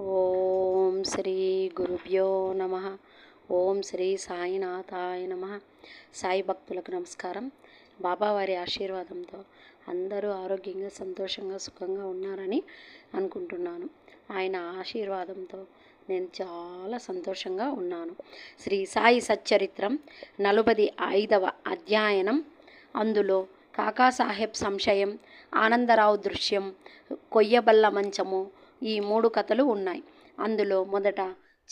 ఓం శ్రీ గురుభ్యో నమ. ఓం శ్రీ సాయినాథాయ నమ. సాయి భక్తులకు నమస్కారం. బాబావారి ఆశీర్వాదంతో అందరూ ఆరోగ్యంగా సంతోషంగా సుఖంగా ఉన్నారని అనుకుంటున్నాను. ఆయన ఆశీర్వాదంతో నేను చాలా సంతోషంగా ఉన్నాను. శ్రీ సాయి సచ్చరిత్రం నలుబది ఐదవ అధ్యయనం. అందులో కాకాసాహెబ్ సంశయం ఆనందరావు దృశ్యం కొయ్యబల్ల మంచము ఈ మూడు కథలు ఉన్నాయి. అందులో మొదట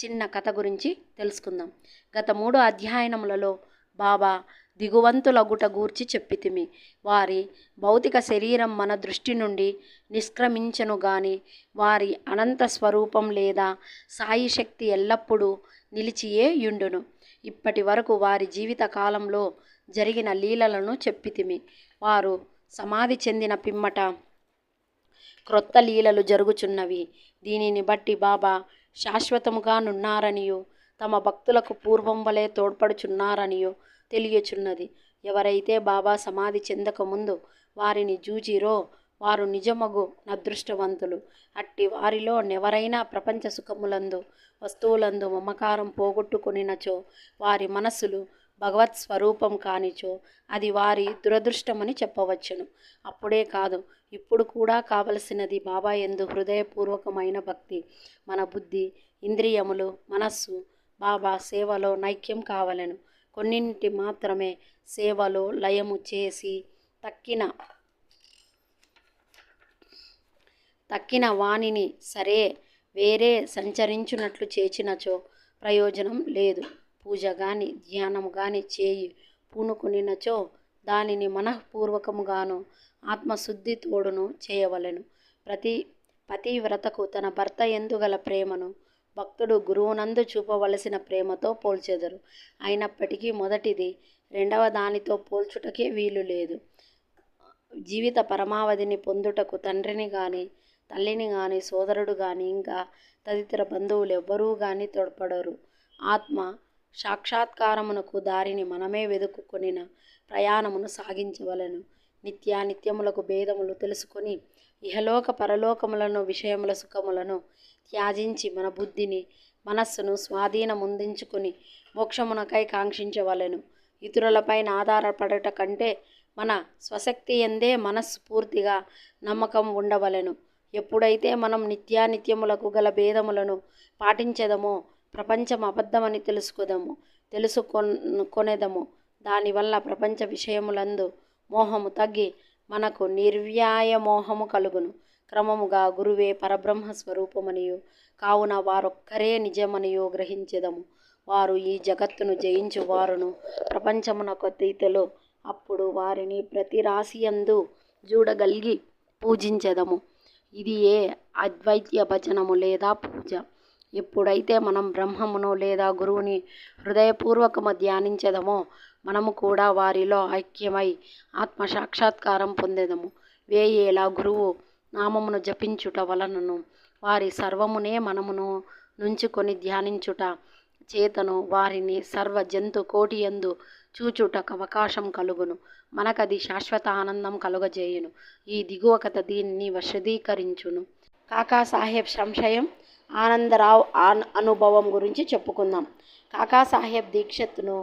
చిన్న కథ గురించి తెలుసుకుందాం. గత మూడు అధ్యయనములలో బాబా దిగువంతులగుట గూర్చి చెప్పితిమి. వారి భౌతిక శరీరం మన దృష్టి నుండి నిష్క్రమించను గాని వారి అనంత స్వరూపం లేదా సాయి శక్తి ఎల్లప్పుడూ నిలిచియే యుండును. ఇప్పటి వరకు వారి జీవిత కాలంలో జరిగిన లీలలను చెప్పితిమి. వారు సమాధి చెందిన పిమ్మట క్రొత్త లీలలు జరుగుచున్నవి. దీనిని బట్టి బాబా శాశ్వతముగానున్నారనియు తమ భక్తులకు పూర్వం వలె తోడ్పడుచున్నారనియో తెలియచున్నది. ఎవరైతే బాబా సమాధి చెందకముందు వారిని జూజీరో వారు నిజమగు అదృష్టవంతులు అట్టి వారిలో నెవరైనా ప్రపంచ సుఖములందు వస్తువులందు మమకారం పోగొట్టుకొనినచో వారి మనస్సులు భగవత్ స్వరూపం కానిచో అది వారి దురదృష్టమని చెప్పవచ్చును. అప్పుడే కాదు ఇప్పుడు కూడా కావలసినది బాబా ఎందు హృదయపూర్వకమైన భక్తి మన బుద్ధి ఇంద్రియములు మనస్సు బాబా సేవలో నైక్యం కావలను. కొన్నింటి మాత్రమే సేవలో లయము చేసి తక్కిన తక్కిన వాణిని సరే వేరే సంచరించున్నట్లు చేచినచో ప్రయోజనం లేదు. పూజ గాని ధ్యానం గాని చేయి. పూనుకునినచో దానిని మనఃపూర్వకముగాను ఆత్మశుద్ధి తోడును చేయవలెను. ప్రతి పతివ్రతకు తన భర్త ఎందుగల ప్రేమను? భక్తుడు గురువునందు చూపవలసిన ప్రేమతో పోల్చెదరు. అయినప్పటికీ మొదటిది రెండవ దానితో పోల్చుటకే వీలు లేదు. జీవిత పరమావధిని పొందుటకు తండ్రిని కానీ తల్లిని కానీ సోదరుడు కానీ ఇంకా తదితర బంధువులు ఎవ్వరూ కానీ తోడ్పడరు. ఆత్మ సాక్షాత్కారమునకు దారిని మనమే వెదుకుకొనిన ప్రయాణమును సాగించవలను. నిత్యానిత్యములకు భేదములు తెలుసుకొని ఇహలోక పరలోకములను విషయముల సుఖములను త్యాజించి మన బుద్ధిని మనస్సును స్వాధీనముందించుకొని మోక్షమునకై కాంక్షించవలెను. ఇతరులపైన ఆధారపడట కంటే మన స్వశక్తి ఎందే మనస్సు పూర్తిగా నమ్మకం ఉండవలెను. ఎప్పుడైతే మనం నిత్యానిత్యములకు గల భేదములను పాటించదమో ప్రపంచం అబద్ధమని తెలుసుకుదము తెలుసుకొన్ కొనేదము దానివల్ల ప్రపంచ విషయములందు మోహము తగ్గి మనకు నిర్వ్యాయ మోహము కలుగును. క్రమముగా గురువే పరబ్రహ్మ స్వరూపమనియు. కావున వారొక్కరే నిజమనియో గ్రహించెదము. వారు ఈ జగత్తును జయించు వారును. ప్రపంచమునకు అతీతలో అప్పుడు వారిని ప్రతి రాశియందు చూడగలిగి పూజించెదము. ఇది ఏ అద్వైత్య భజనము లేదా పూజ? ఎప్పుడైతే మనం బ్రహ్మమును లేదా గురువుని హృదయపూర్వకము ధ్యానించదమో మనము కూడా వారిలో ఐక్యమై ఆత్మ సాక్షాత్కారం పొందేదము. వేయేలా గురువు నామమును జపించుట వలనను వారి సర్వమునే మనమును నుంచుకొని ధ్యానించుట చేతను వారిని సర్వ జంతు కోటి యందు చూచుటకు అవకాశం కలుగును. మనకది శాశ్వత ఆనందం కలుగజేయును. ఈ దిగువ కథ దీనిని వశదీకరించును కాకాసాహెబ్ సంశయం ఆనందరావు ఆన్ అనుభవం గురించి చెప్పుకుందాం. కాకాసాహెబ్ దీక్షత్ను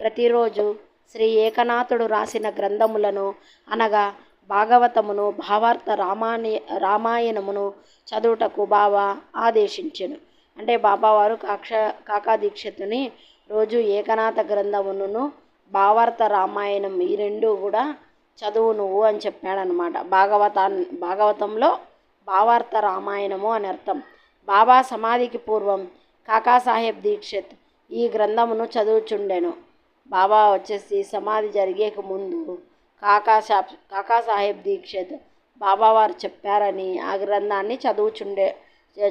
ప్రతిరోజు శ్రీ ఏకనాథుడు రాసిన గ్రంథములను అనగా భాగవతమును భావార్థ రామాని రామాయణమును చదువుటకు బాబా ఆదేశించను. అంటే బాబావారు కాక్ష కాకా దీక్షతుని రోజు ఏకనాథ గ్రంథమును భావార్థ రామాయణం ఈ రెండు కూడా చదువు నువ్వు అని చెప్పాడనమాట. భాగవతా భాగవతంలో భావార్థ రామాయణము అని అర్థం. బాబా సమాధికి పూర్వం కాకాసాహెబ్ దీక్షిత్ ఈ గ్రంథమును చదువుచుండెను. బాబా వచ్చేసి సమాధి జరిగేక ముందు కాకాసా కాకాసాహెబ్ దీక్షిత్ బాబావారు చెప్పారని ఆ గ్రంథాన్ని చదువుచుండే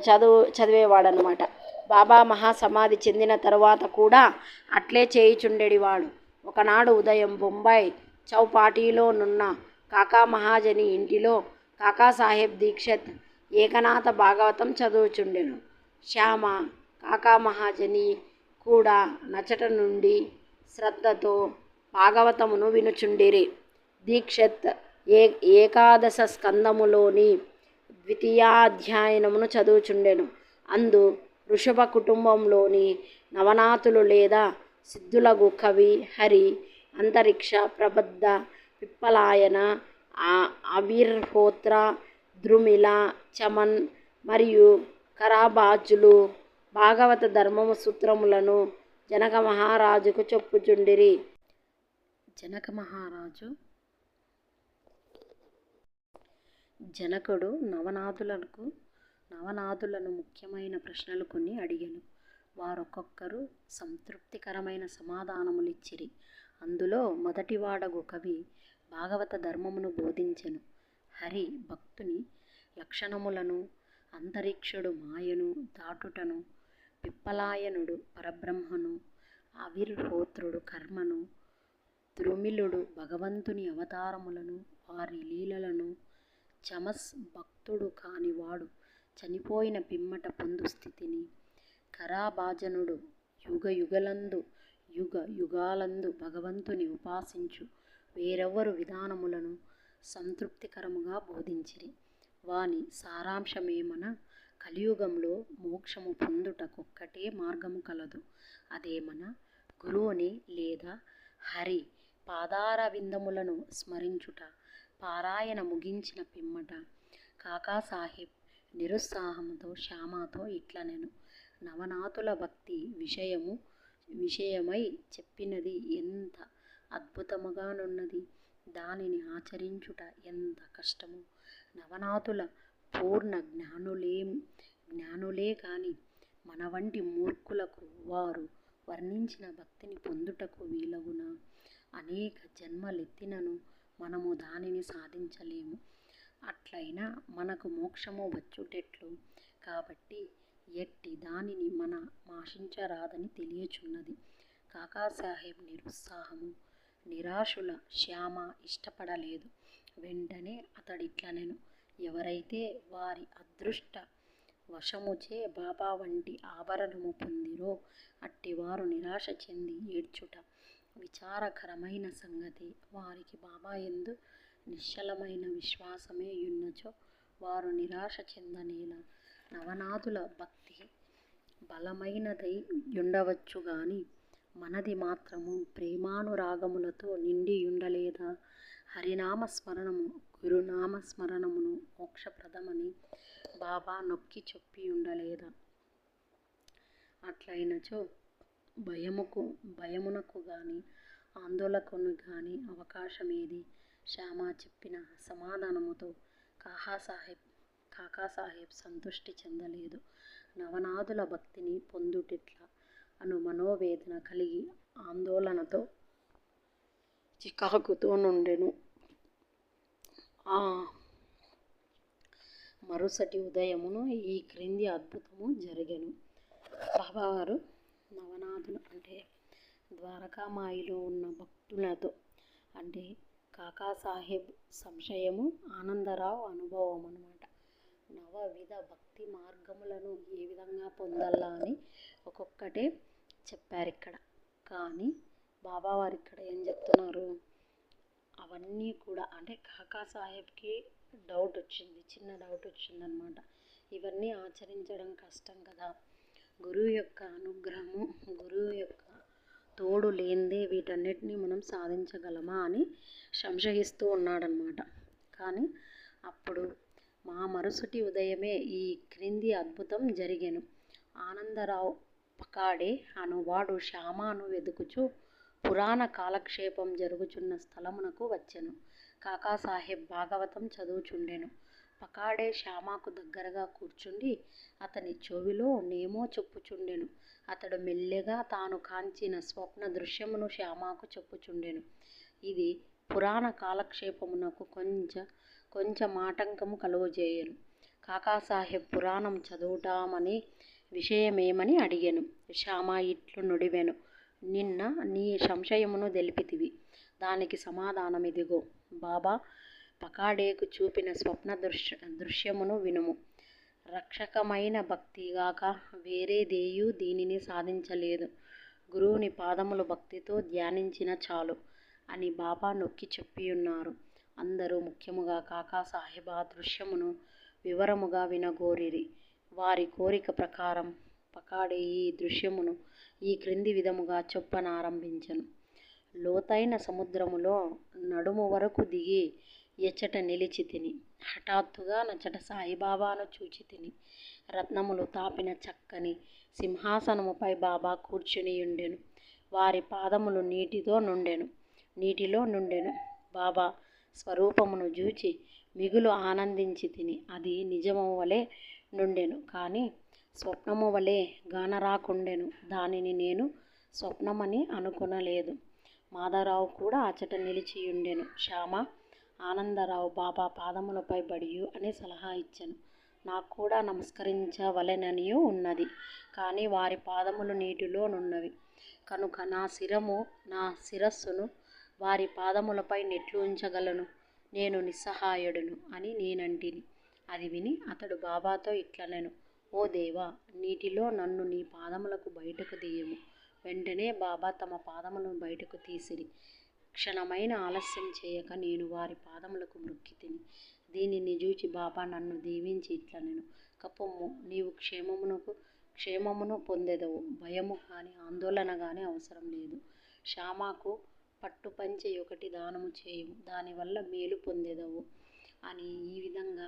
చదువు చదివేవాడనమాట బాబా మహాసమాధి చెందిన తరువాత కూడా అట్లే చేయుచుండేవాడు ఒకనాడు ఉదయం బొంబాయి చౌపాటీలోనున్న కాకా మహాజని ఇంటిలో కాకాసాహెబ్ దీక్షిత్ ఏకనాథ భాగవతం చదువుచుండెను. శ్యామ కాకా మహాజని కూడా నచట నుండి శ్రద్ధతో భాగవతమును వినుచుండిరి. దీక్షత్ ఏ ఏకాదశ స్కందములోని ద్వితీయాధ్యాయనమును చదువుచుండెను. అందు ఋషభ కుటుంబంలోని నవనాథులు లేదా సిద్ధులగు కవి హరి అంతరిక్ష ప్రబద్ధ పిప్పలాయన ఆవిర్హోత్ర ద్రుమిళ చమన్ మరియు కరాబాజులు భాగవత ధర్మము సూత్రములను జనక మహారాజుకు చెప్పుచుండిరి. జనక మహారాజు జనకుడు నవనాథులకు నవనాథులను ముఖ్యమైన ప్రశ్నలు కొన్ని అడిగాను. వారొక్కొక్కరు సంతృప్తికరమైన సమాధానములిచ్చిరి. అందులో మొదటివాడగు కవి భాగవత ధర్మమును బోధించెను. హరి భక్తుని లక్షణములను అంతరిక్షుడు మాయను దాటుటను పిప్పలాయనుడు పరబ్రహ్మను ఆవిర్హోత్రుడు కర్మను ద్రుమిలుడు భగవంతుని అవతారములను వారి లీలలను చమస్ భక్తుడు కానివాడు చనిపోయిన పిమ్మట పొందు స్థితిని కరాభాజనుడు యుగయుగలందు యుగ యుగాలందు భగవంతుని ఉపాసించు వేరెవ్వరు విధానములను సంతృప్తికరముగా బోధించిరి. వాని సారాంశమేమన కలియుగంలో మోక్షము పొందుటకొక్కటే మార్గము కలదు. అదేమన గురువుని లేదా హరి పాదారవిందములను స్మరించుట పారాయణ ముగించిన పిమ్మట కాకాసాహెబ్ నిరుత్సాహముతో శ్యామతో ఇట్లనెను నవనాథుల భక్తి విషయము విషయమై చెప్పినది ఎంత అద్భుతముగానున్నది. దానిని ఆచరించుట ఎంత కష్టము. నవనాథుల పూర్ణ జ్ఞానులే జ్ఞానులే కాని మన వంటి మూర్ఖులకు వారు వర్ణించిన భక్తిని పొందుటకు వీలగునా? అనేక జన్మలెత్తినను మనము దానిని సాధించలేము. అట్లైనా మనకు మోక్షము వచ్చుటెట్లు. కాబట్టి ఎట్టి దానిని మన మాశించరాదని తెలియచున్నది. కాకాసాహెబ్ నిరుత్సాహము. నిరాశుల శ్యామ ఇష్టపడలేదు. వెంటనే అతడిట్లనెను ఎవరైతే వారి అదృష్ట వశముచే బాబా వంటి ఆభరణము పొందిరో అట్టివారు నిరాశ చెంది ఏడ్చుట విచారకరమైన సంగతి. వారికి బాబా ఎందు నిశ్చలమైన విశ్వాసమే యున్నచో వారు నిరాశ చెందనేల నవనాథుల భక్తి బలమైనదై ఉండవచ్చు కానీ మనది మాత్రము ప్రేమానురాగములతో నిండియుండలేదా ఉండలేదా హరినామస్మరణము గురునామ స్మరణమును మోక్షప్రదమని బాబా నొక్కి చెప్పియుండలేదా అట్లైనచో భయముకు భయమునకు కానీ ఆందోళనకు కానీ అవకాశమేది? శ్యామ చెప్పిన సమాధానముతో కాకాసాహెబ్ కాకాసాహెబ్ సంతృష్టి చెందలేదు. నవనాథుల భక్తిని పొందుటిట్లా? అను మనోవేదన కలిగి ఆందోళనతో చికాకుతో నుండెను. ఆ మరుసటి ఉదయమును ఈ క్రింది అద్భుతము జరిగెను. బాబావారు నవనాథులు అంటే ద్వారకామాయిలో ఉన్న భక్తులతో అంటే కాకాసాహెబ్ సంశయము ఆనందరావు అనుభవం అనమాట నవవిధ భక్తి మార్గములను ఏ విధంగా పొందాలా అని ఒక్కొక్కటే చెప్పారు ఇక్కడ కానీ బాబావారు ఇక్కడ ఏం చెప్తున్నారు? అవన్నీ కూడా అంటే కాకాసాహెబ్కి డౌట్ వచ్చింది చిన్న డౌట్ వచ్చిందనమాట ఇవన్నీ ఆచరించడం కష్టం కదా. గురువు యొక్క అనుగ్రహము గురువు యొక్క తోడు లేనిదే వీటన్నిటిని మనం సాధించగలమా అని సంశయిస్తూ ఉన్నాడనమాట కానీ అప్పుడు మా మరుసటి ఉదయమే ఈ క్రింది అద్భుతం జరిగాను. ఆనందరావు పకాడే అనువాడు శ్యామాను వెదుకుచు పురాణ కాలక్షేపం జరుగుచున్న స్థలమునకు వచ్చెను. కాకాసాహెబ్ భాగవతం చదువుచుండెను. పకాడే శ్యామకు దగ్గరగా కూర్చుండి అతని చెవిలో నేమో చెప్పుచుండెను. అతడు మెల్లెగా తాను కాంచిన స్వప్న దృశ్యమును శ్యామాకు చెప్పుచుండెను. ఇది పురాణ కాలక్షేపమునకు కొంచెం కొంచెం ఆటంకము కలుగజేయను. కాకాసాహెబ్ పురాణం చదువుటామని విషయమేమని అడిగాను. శ్యామ ఇట్లు నుడివెను. నిన్న నీ సంశయమును తెలిపితివి. దానికి సమాధానమిదిగో. బాబా పకాడేకు చూపిన స్వప్న దృశ్య దృశ్యమును వినుము. రక్షకమైన భక్తిగాక వేరేదేయూ దీనిని సాధించలేదు. గురువుని పాదములు భక్తితో ధ్యానించిన చాలు అని బాబా నొక్కి చెప్పియున్నారు. అందరూ ముఖ్యముగా కాకాసాహెబ్ ఆ దృశ్యమును వివరముగా వినగోరిరి. వారి కోరిక ప్రకారం పకాడే ఈ దృశ్యమును ఈ క్రింది విధముగా చెప్పనారంభించను లోతైన సముద్రములో నడుము వరకు దిగి ఎచ్చట నిలిచి తిని హఠాత్తుగా నచ్చట సాయిబాబాను చూచి తిని రత్నములు తాపిన చక్కని సింహాసనముపై బాబా కూర్చుని ఉండెను వారి పాదములు నీటితో నుండెను నీటిలో నుండెను. బాబా స్వరూపమును చూచి మిగులు ఆనందించి తిని అది నిజమువలె నుండెను స్వప్నము వలె గానరాకుండెను. దానిని నేను స్వప్నమని అనుకొనలేదు. మాధవరావు కూడా అచ్చట నిలిచియుండెను. శ్యామ ఆనందరావు బాబా పాదములపై బడియు అని సలహా ఇచ్చాను నాకు కూడా నమస్కరించవలెననియూ ఉన్నది. కానీ వారి పాదములు నీటిలో నున్నవి కనుక నా శిరము నా శిరస్సును వారి పాదములపై నెట్లు ఉంచగలను నేను నిస్సహాయుడును అని నేనంటిని. అది విని అతడు బాబాతో ఇట్లనెను. ఓ దేవా! నీటిలో నన్ను నీ పాదములకు బయటకు దియ్యము వెంటనే బాబా తమ పాదములను బయటకు తీసిరి. క్షణమైన ఆలస్యం చేయక నేను వారి పాదములకు మ్రొక్కితిని. దీనిని చూచి బాబా నన్ను దీవించి ఇట్లనెను. కప్పము నీవు క్షేమమునకు క్షేమమును పొందెదవు. భయము కానీ ఆందోళన కానీ అవసరం లేదు. శ్యామకు పట్టుపంచి ఒకటి దానము చేయు దానివల్ల మేలు పొందెదవు అని ఈ విధంగా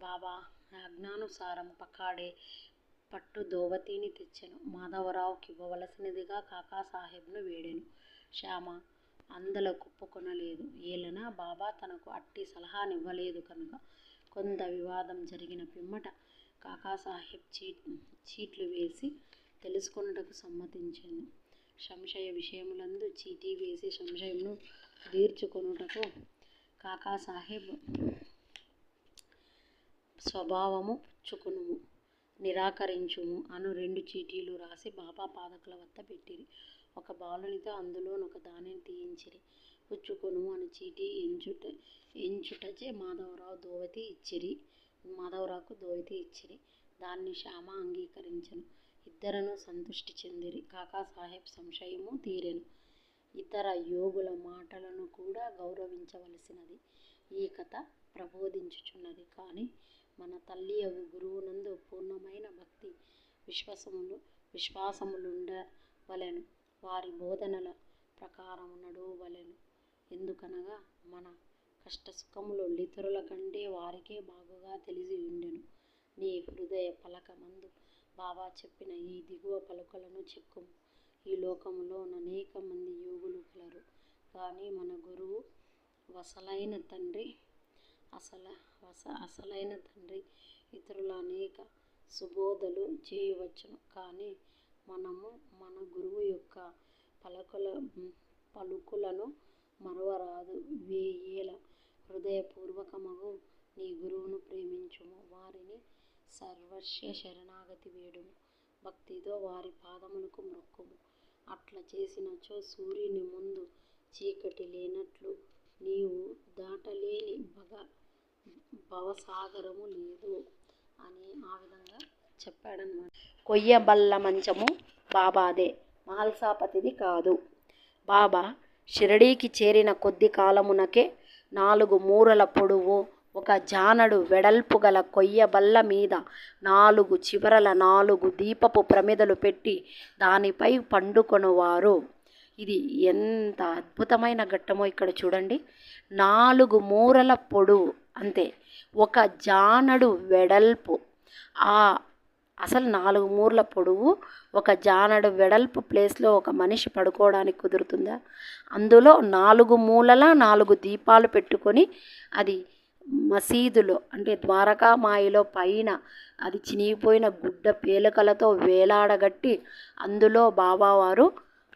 బాబా ఆజ్ఞానుసారం పకాడే పట్టు దోవతీని తెచ్చెను. మాధవరావుకి ఇవ్వవలసినదిగా కాకాసాహెబ్ను వేడెను. శ్యామ అందులకొప్పుకొనలేదు. ఏలన బాబా తనకు అట్టి సలహానివ్వలేదు కనుక. కొంత వివాదం జరిగిన పిమ్మట కాకాసాహెబ్ చీట్లు వేసి తెలుసుకొనుటకు సమ్మతించాను సంశయ విషయములందు చీటీ వేసి సంశయమును తీర్చుకొనుటకు కాకాసాహెబ్ స్వభావము పుచ్చుకొనుము, నిరాకరించుము అను రెండు చీటీలు రాసి బాబా పాదకుల వద్ద పెట్టిరి. ఒక బాలునితో అందులో నొక దానిని తీయించిరి. పుచ్చుకొను అని చీటీ ఎంచుట ఎంచుటచే మాధవరావు దోవతి ఇచ్చిరి మాధవరావుకు దోవతి ఇచ్చిరి. దాన్ని శ్యామ అంగీకరించను ఇద్దరను సంతుష్టి చెందిరి. కాకాసాహెబ్ సంశయము తీరెను. ఇతర యోగుల మాటలను కూడా గౌరవించవలసినది ఈ కథ ప్రబోధించుచున్నది. కానీ మన తల్లియగు గురువునందు పూర్ణమైన భక్తి విశ్వాసములు విశ్వాసములుండవలెను. వారి బోధనల ప్రకారము నడువవలెను. ఎందుకనగా మన కష్ట సుఖములు ఇతరుల కంటే వారికే బాగుగా తెలిసి ఉండెను నీ హృదయ పలకమందు బాబా చెప్పిన ఈ దిగువ పలుకలను చెక్కుము. ఈ లోకములో అనేక మంది యోగులు కలరు కానీ మన గురువు వసలైన తండ్రి అసల అస అసలైన తండ్రి అనేక సుబోధలు చేయవచ్చును. కానీ మనము మన గురువు యొక్క పలుకులను మరువరాదు. వేయేల హృదయపూర్వకమగు నీ గురువును ప్రేమించుము. వారిని సర్వస్వ శరణాగతి వేడుము. భక్తితో వారి పాదములకు మొక్కుము అట్లా చేసినచో సూర్యుని ముందు చీకటి లేనట్లు నీవు దాటలేని భవసాగరము లేదు అని ఆ విధంగా చెప్పాడన్నమాట. కొయ్యబల్ల మంచము బాబాదే మహల్సాపతిది కాదు. బాబా షిరిడీకి చేరిన కొద్ది కాలమునకే నాలుగు మూరల పొడువు ఒక జానడు వెడల్పు గల కొయ్య బల్ల మీద నాలుగు చివరల నాలుగు దీపపు ప్రమిదలు పెట్టి దానిపై పండుకొనువారు. ఇది ఎంత అద్భుతమైన ఘట్టమో ఇక్కడ చూడండి. నాలుగు మూరల పొడువు అంతే. ఒక జానడు వెడల్పు. ఆ అసలు నాలుగు మూర్ల పొడవు ఒక జానడు వెడల్పు ప్లేస్లో ఒక మనిషి పడుకోవడానికి కుదురుతుందా? అందులో నాలుగు మూలల నాలుగు దీపాలు పెట్టుకొని అది మసీదులో అంటే ద్వారకామాయిలో పైన అది చినిగిపోయిన గుడ్డ పేలికలతో వేలాడగట్టి అందులో బాబావారు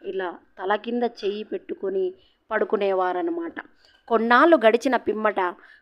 ఇలా తల కింద చెయ్యి పెట్టుకొని పడుకునేవారనమాట కొన్నాళ్ళు గడిచిన పిమ్మట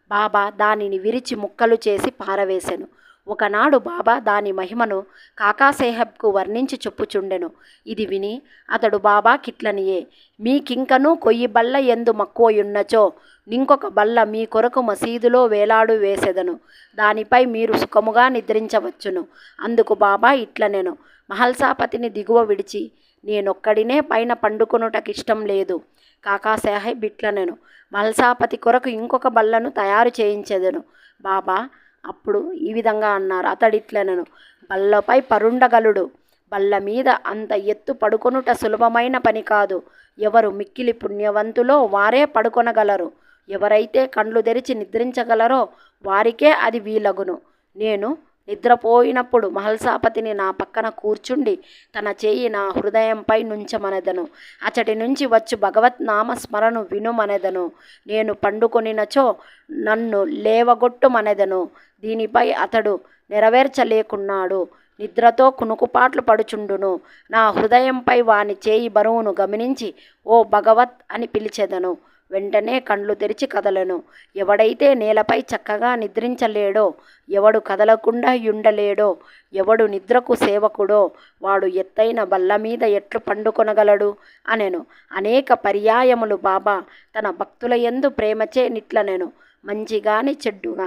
బాబా దానిని విరిచి ముక్కలు చేసి పారవేసెను. ఒకనాడు బాబా దాని మహిమను కాకాసేహబ్కు వర్ణించి చెప్పుచుండెను. ఇది విని అతడు బాబా కిట్లనియే మీకింకనూ కొయ్యబల్ల ఎందు మక్కువయున్నచో ఇంకొక బల్ల మీ కొరకు మసీదులో వేలాడు వేసెదను. దానిపై మీరు సుఖముగా నిద్రించవచ్చును. అందుకు బాబా ఇట్లనెను మహల్సాపతిని దిగువ విడిచి నేనొక్కడినే పైన పండుకొనుటకు ఇష్టం లేదు. కాకాసాహెబ్ ఇట్లనెను మల్సాపతి కొరకు ఇంకొక బల్లను తయారు చేయించదెను. బాబా అప్పుడు ఈ విధంగా అన్నారు అతడిట్లనెను. బల్లపై పరుండగలుడు. బల్ల మీద అంత ఎత్తు పడుకొనుట సులభమైన పని కాదు. ఎవరు మిక్కిలి పుణ్యవంతులో వారే పడుకొనగలరు. ఎవరైతే కండ్లు తెరిచి నిద్రించగలరో వారికే అది వీలగును. నేను నిద్రపోయినప్పుడు మహల్సాపతిని నా పక్కన కూర్చుండి తన చేయి నా హృదయంపై నుంచమనెదను. అచటి నుంచి వచ్చు భగవత్ నామస్మరణు వినుమనెదను. నేను పండుకొనినచో నన్ను లేవగొట్టుమనెదను. దీనిపై అతడు నెరవేర్చలేకున్నాడు. నిద్రతో కునుకుపాట్లు పడుచుండును. నా హృదయంపై వాని చేయి బరువును గమనించి ఓ భగవత్ అని పిలిచెదను. వెంటనే కండ్లు తెరిచి కదలను. ఎవడైతే నేలపై చక్కగా నిద్రించలేడో ఎవడు కదలకుండా యుండలేడో ఎవడు నిద్రకు సేవకుడో వాడు ఎత్తైన బల్ల మీద ఎట్లు పండుకొనగలడు? అనెను. అనేక పర్యాయములు బాబా తన భక్తుల యందు ప్రేమచే నిట్లనెను. మంచి గాని చెడ్డుగా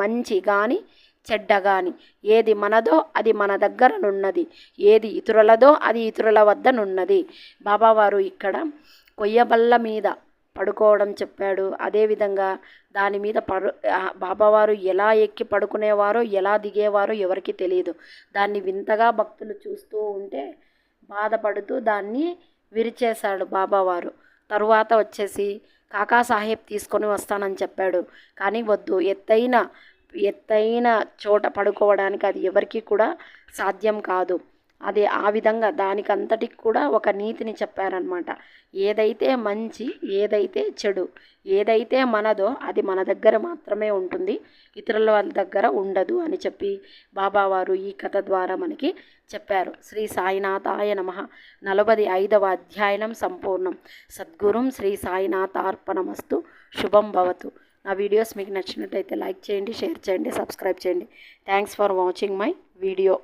మంచి గాని ఏది మనదో అది మన దగ్గరనున్నది ఏది ఇతరులదో అది ఇతరుల వద్దనున్నది బాబావారు ఇక్కడ కొయ్యబల్ల మీద పడుకోవడం చెప్పాడు. అదేవిధంగా దాని మీద పడు బాబావారు ఎలా ఎక్కి పడుకునేవారో ఎలా దిగేవారో ఎవరికి తెలియదు దాన్ని వింతగా భక్తులు చూస్తూ ఉంటే బాధపడుతూ దాన్ని విరిచేశాడు బాబావారు. తరువాత వచ్చేసి కాకా సాహెబ్ తీసుకొని వస్తానని చెప్పాడు. కానీ వద్దు ఎత్తైన ఎత్తైన చోట పడుకోవడానికి అది ఎవరికి కూడా సాధ్యం కాదు. అది ఆ విధంగా దానికంతటికి కూడా ఒక నీతిని చెప్పారనమాట ఏదైతే మంచి ఏదైతే చెడు ఏదైతే మనదో అది మన దగ్గర మాత్రమే ఉంటుంది ఇతరుల వాళ్ళ దగ్గర ఉండదు అని చెప్పి బాబావారు ఈ కథ ద్వారా మనకి చెప్పారు. శ్రీ సాయినాథాయ నమ. నలభై ఐదవ అధ్యయనం సంపూర్ణం. సద్గురుం శ్రీ సాయినాథార్పణమస్తు. శుభం భవతు. నా వీడియోస్ మీకు నచ్చినట్టయితే లైక్ చేయండి షేర్ చేయండి సబ్స్క్రైబ్ చేయండి. Thanks for watching my video.